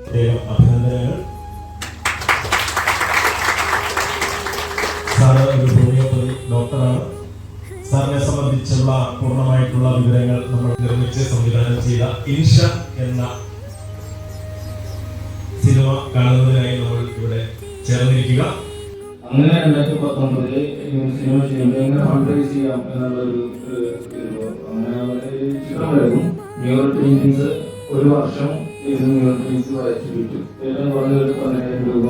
പ്രത്യേകം അഭിനന്ദനങ്ങൾ സാറ് ഒരു ഹോമിയോപ്പതി ഡോക്ടറാണ് സാറിനെ സംബന്ധിച്ചുള്ള പൂർണമായിട്ടുള്ള വിവരങ്ങൾ നമ്മൾ നിർമ്മിച്ച് സംവിധാനം ചെയ്ത ഇൻഷ എന്ന സിനിമ കാണുന്നതിനായി നമ്മൾ ഇവിടെ ചേർന്നിരിക്കുക. അങ്ങനെ രണ്ടായിരത്തി പത്തൊമ്പതിൽ സിനിമ ചെയ്യുമ്പോൾ എങ്ങനെ ഫണ്ട് റൈസ് ചെയ്യാം എന്നുള്ളൊരു അങ്ങനെ ഒരു വരുന്നു ഒരു വർഷം പെയിന്റ്സ് വായിച്ചു വിറ്റു. ഏറ്റവും കുറഞ്ഞ ഒരു പതിനായിരം രൂപ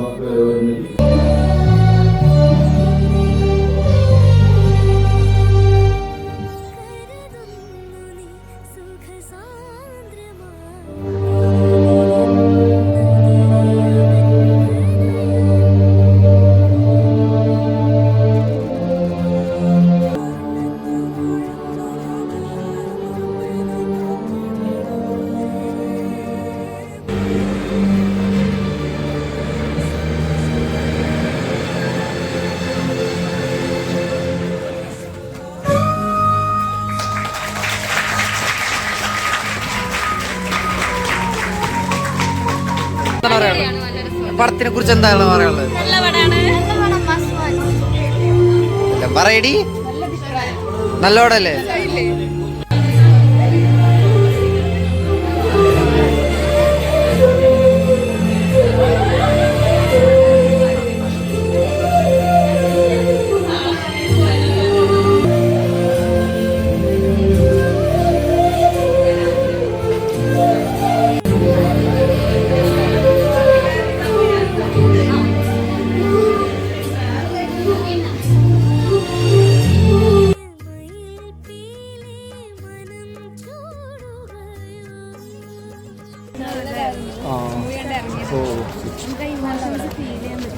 പടത്തിനെ കുറിച്ച് എന്താണ് പറയാനുള്ളത്? പറയടി. നല്ല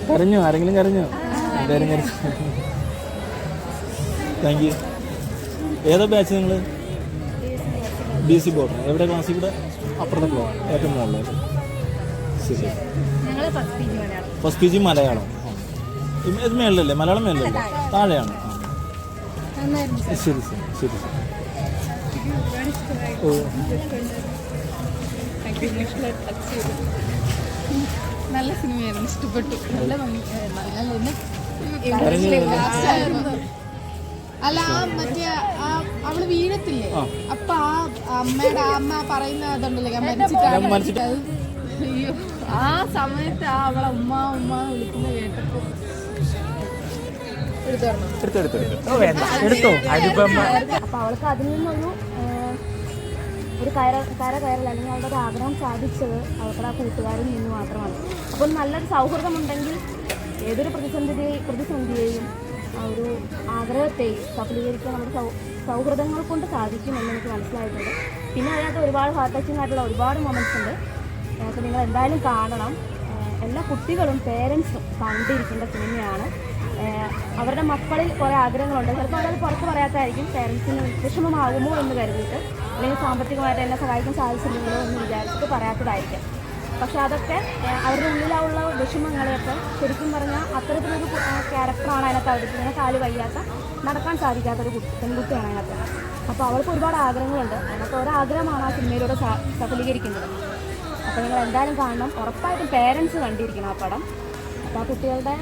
കരഞ്ഞോ? ആരെങ്കിലും കരഞ്ഞോ? എന്തായാലും കരഞ്ഞു. താങ്ക് യു ഏതാ ബാച്ച് നിങ്ങൾ ബി സി ബോർഡ് എവിടെ ക്ലാസ്സിൽ കൂടെ അപ്പുറത്തെ ഫ്ലോ ഏറ്റവും മുകളിൽ ശരി. First P G Malayalam. ഇത് മേളിലല്ലേ? മലയാളം മേളിലല്ലേ? താഴെയാണ്. ശരി ശരി ശരി. ഓ. നല്ല സിനിമയായിരുന്നു. ഇഷ്ടപ്പെട്ടു. നല്ല. അല്ല ആ മറ്റേ ആ അവൾ വീഴത്തില്ലേ? അപ്പൊ ആ അമ്മയുടെ അമ്മ പറയുന്ന അതുണ്ടല്ലോ അയ്യോ. ആ സമയത്ത് ആ അവളെ ഉമ്മ ഉമ്മ വിളിക്കുന്ന കേട്ടപ്പോ എടുത്തു അപ്പൊ അവൾക്ക് അതിൽ നിന്നൊരു ഒരു കയറ കയറ കയറൽ അല്ലെങ്കിൽ അവളുടെ ഒരു ആഗ്രഹം സാധിച്ചത് അവളുടെ ആ കൂട്ടുകാരിൽ നിന്ന് മാത്രമാണ്. അപ്പോൾ നല്ലൊരു സൗഹൃദമുണ്ടെങ്കിൽ ഏതൊരു പ്രതിസന്ധി പ്രതിസന്ധിയെയും ആ ഒരു ആഗ്രഹത്തെയും സഫലീകരിക്കാൻ നമ്മുടെ സൗഹൃദങ്ങൾ കൊണ്ട് സാധിക്കുമെന്ന് എനിക്ക് മനസ്സിലായിട്ടുണ്ട്. പിന്നെ അതിനകത്ത് ഒരുപാട് ഹാർട്ട് ടച്ചിങ് ആയിട്ടുള്ള ഒരുപാട് മൊമെന്റ്സ് ഉണ്ട്. അപ്പോൾ നിങ്ങൾ എന്തായാലും കാണണം. എല്ലാ കുട്ടികളും പേരൻസും കണ്ടിരിക്കേണ്ട സിനിമയാണ്. അവരുടെ മക്കളിൽ കുറേ ആഗ്രഹങ്ങളുണ്ട്. ചിലപ്പോൾ അവരത് പുറത്ത് പറയാത്തായിരിക്കും. പേരൻസിന് വിഷമമാകുമോ എന്ന് കരുതിയിട്ട് അല്ലെങ്കിൽ സാമ്പത്തികമായിട്ട് എന്നെ സഹായിക്കാൻ സാധിച്ചില്ലെങ്കിലോ എന്ന് വിചാരിച്ചിട്ട് പറയാത്തതായിരിക്കാം. പക്ഷെ അതൊക്കെ അവരുടെ ഉള്ളിലുള്ള വിഷമങ്ങളെയൊക്കെ ശരിക്കും പറഞ്ഞാൽ അത്തരത്തിലൊരു ക്യാരക്ടറാണ് അതിനകത്ത് അവതരിപ്പിക്കുന്നത്. കാൽ വയ്യാത്ത നടക്കാൻ സാധിക്കാത്തൊരു കുട്ടി പെൺകുട്ടിയാണ് അതിനകത്ത്. അപ്പോൾ അവൾക്ക് ഒരുപാട് ആഗ്രഹങ്ങളുണ്ട്. അതിനകത്ത് ഒരാഗ്രഹമാണ് ആ സിനിമയിലൂടെ സഫലീകരിക്കുന്നത്. അപ്പോൾ നിങ്ങൾ എന്തായാലും കാണണം. ഉറപ്പായിട്ടും പേരൻസ് കണ്ടിരിക്കണം ആ പടം. അപ്പോൾ ആ കുട്ടികളുടെ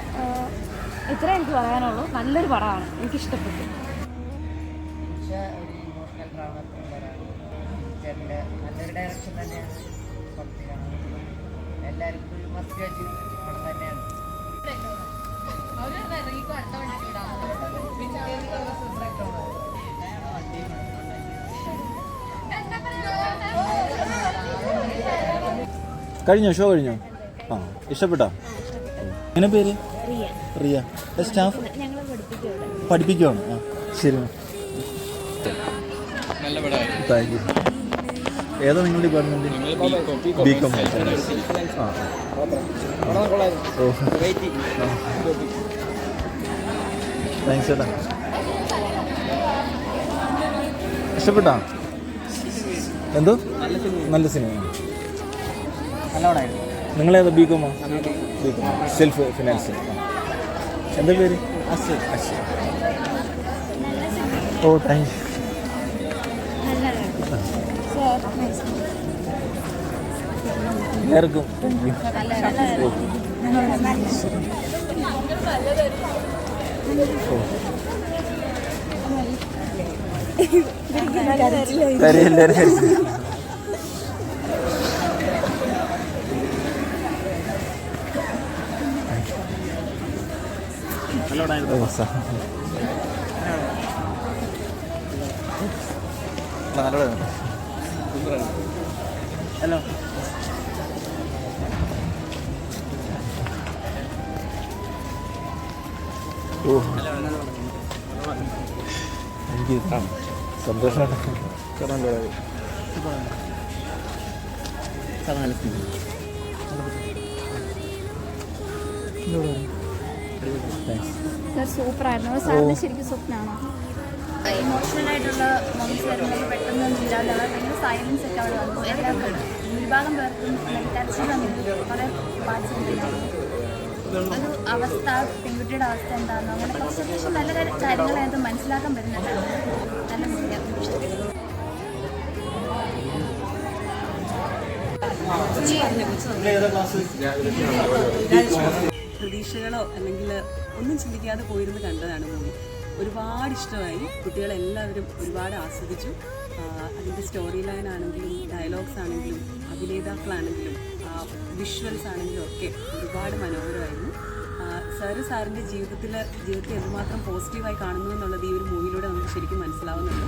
ഇത്രേ എനിക്ക് പറയാനുള്ളൂ. നല്ലൊരു പടമാണ്. എനിക്കിഷ്ടപ്പെട്ടു. ഡയറക്ഷൻ തന്നെയാണ്. എല്ലാവർക്കും ഒരു മസ്റ്റ് വാച്ച് പടം തന്നെയാണ്. കഴിഞ്ഞോ? ഷോ കഴിഞ്ഞോ? ആ ഇഷ്ടപ്പെട്ടോ? എങ്ങനെ പേര്? റിയ. സ്റ്റാഫ്? പഠിപ്പിക്കുവാണ്. ആ ശരി. താങ്ക് യു ഏതാ നിങ്ങൾ ഡിപ്പാർട്ട്മെന്റ് ബി കോം താങ്ക്സ് ചേട്ടാ. ഇഷ്ടപ്പെട്ടാ? എന്തോ? നല്ല സിനിമയാണ് നിങ്ങളേതാ ബി കോമോ ബി കോം സെൽഫ് ഫിനാൻസ് എന്താ പേര്? അശ്വ അശ്വ ഓ താങ്ക് യു എല്ലാവർക്കും താങ്ക് ഹലോ. ഓ. എനിക്ക് സന്തോഷമാണ് സൂപ്പറായിരുന്നു. സാറിന് ശരിക്കും സ്വപ്നമാണോ ഇമോഷണൽ ആയിട്ടുള്ള മൊമെന്റ്സ് വരുമ്പോൾ പെട്ടെന്നൊന്നും ഇല്ലാതെ ഭയങ്കര സൈലൻസ് ഒക്കെ അവിടെ വന്നു. എല്ലാവർക്കും ഭൂരിഭാഗം പേർക്കും കരച്ചിൽ വന്നിട്ട് കുറേ ബാധിച്ചിട്ടുണ്ടായിരുന്നു ഒരു അവസ്ഥ പെൺകുട്ടിയുടെ അവസ്ഥ എന്താണെന്ന് അങ്ങനെ കുറച്ച് അത്യാവശ്യം നല്ല കാര്യങ്ങൾ കാര്യങ്ങളായത് മനസ്സിലാക്കാൻ പറ്റുന്നുണ്ടായിരുന്നു നല്ല പ്രതീക്ഷകളോ അല്ലെങ്കിൽ ഒന്നും ചിന്തിക്കാതെ പോയിരുന്ന് കണ്ടതാണ് മൂവി. ഒരുപാട് ഇഷ്ടമായി. കുട്ടികളെല്ലാവരും ഒരുപാട് ആസ്വദിച്ചു. അതിന്റെ സ്റ്റോറി ലൈൻ ആണെങ്കിലും ഡയലോഗ്സ് ആണെങ്കിലും അഭിനേതാക്കളാണെങ്കിലും വിഷ്വൽസ് ആണെങ്കിലും ഒക്കെ ഒരുപാട് മനോഹരമായിരുന്നു. സാറ് സാറിന്റെ ജീവിതത്തിൽ ജീവിതത്തെ എന്തുമാത്രം പോസിറ്റീവായി കാണുന്നു എന്നുള്ളത് ഈ ഒരു മൂവിയിലൂടെ നമുക്ക് ശരിക്കും മനസ്സിലാവുന്നുണ്ട്.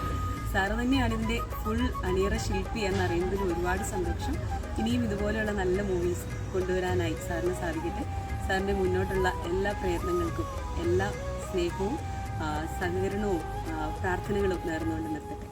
സാറ് തന്നെയാണ് ഇതിന്റെ ഫുൾ അണിയറ ശില്പി എന്നറിയുന്നതിൽ ഒരുപാട് സന്തോഷം. ഇനിയും ഇതുപോലെയുള്ള നല്ല മൂവീസ് കൊണ്ടുവരാനായി സാറിന് സാധിക്കട്ടെ. സാറിന്റെ മുന്നോട്ടുള്ള എല്ലാ പ്രയത്നങ്ങൾക്കും എല്ലാ സ്നേഹവും സഹകരണവും പ്രാർത്ഥനകളും നേർന്നുകൊണ്ട് നിർത്തട്ടെ.